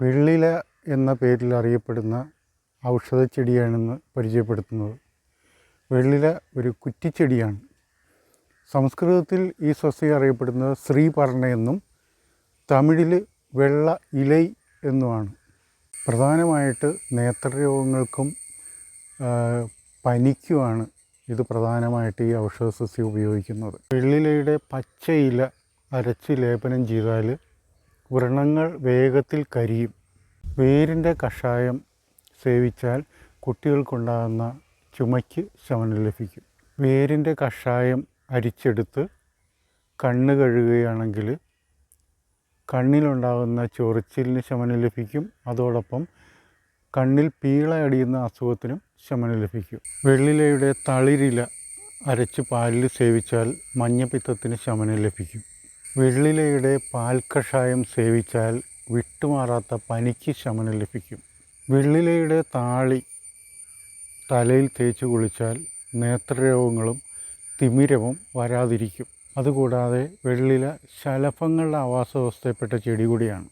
വെള്ളില എന്ന പേരിൽ അറിയപ്പെടുന്ന ഔഷധ ചെടിയാണെന്ന് പരിചയപ്പെടുത്തുന്നത്. വെള്ളില ഒരു കുറ്റിച്ചെടിയാണ്. സംസ്കൃതത്തിൽ ഈ സസ്യം അറിയപ്പെടുന്നത് ശ്രീപർണ എന്നും തമിഴിൽ വെള്ള ഇലൈ എന്നുമാണ്. പ്രധാനമായിട്ട് നേത്രരോഗങ്ങൾക്കും പനിക്കുമാണ് ഇത് പ്രധാനമായിട്ട് ഈ ഔഷധ സസ്യം ഉപയോഗിക്കുന്നത്. വെള്ളിലയുടെ പച്ച ഇല അരച്ച് ലേപനം ചെയ്താൽ വ്രണങ്ങൾ വേഗത്തിൽ കരിയും. വേരിന്റെ കഷായം സേവിച്ചാൽ കുട്ടികൾക്കുണ്ടാകുന്ന ചുമയ്ക്ക് ശമനം ലഭിക്കും. വേരിന്റെ കഷായം അരിച്ചെടുത്ത് കണ്ണ് കഴുകുകയാണെങ്കിൽ കണ്ണിലുണ്ടാകുന്ന ചൊറിച്ചിലിന് ശമനം ലഭിക്കും. അതോടൊപ്പം കണ്ണിൽ പീള അടിയുന്ന അസുഖത്തിനും ശമനം ലഭിക്കും. വെള്ളിലയുടെ തളിരില അരച്ച് പാലിൽ സേവിച്ചാൽ മഞ്ഞപ്പിത്തത്തിന് ശമനം ലഭിക്കും. വെള്ളിലയുടെ പാൽ കഷായം സേവിച്ചാൽ വിട്ടുമാറാത്ത പനിക്ക് ശമനം ലഭിക്കും. വെള്ളിലയുടെ താളി തലയിൽ തേച്ച് കുളിച്ചാൽ നേത്രരോഗങ്ങളും തിമിരവും വരാതിരിക്കും. അതുകൂടാതെ വെള്ളില ശലഭങ്ങളുടെ ആവാസവ്യവസ്ഥയിൽപ്പെട്ട ചെടി കൂടിയാണ്.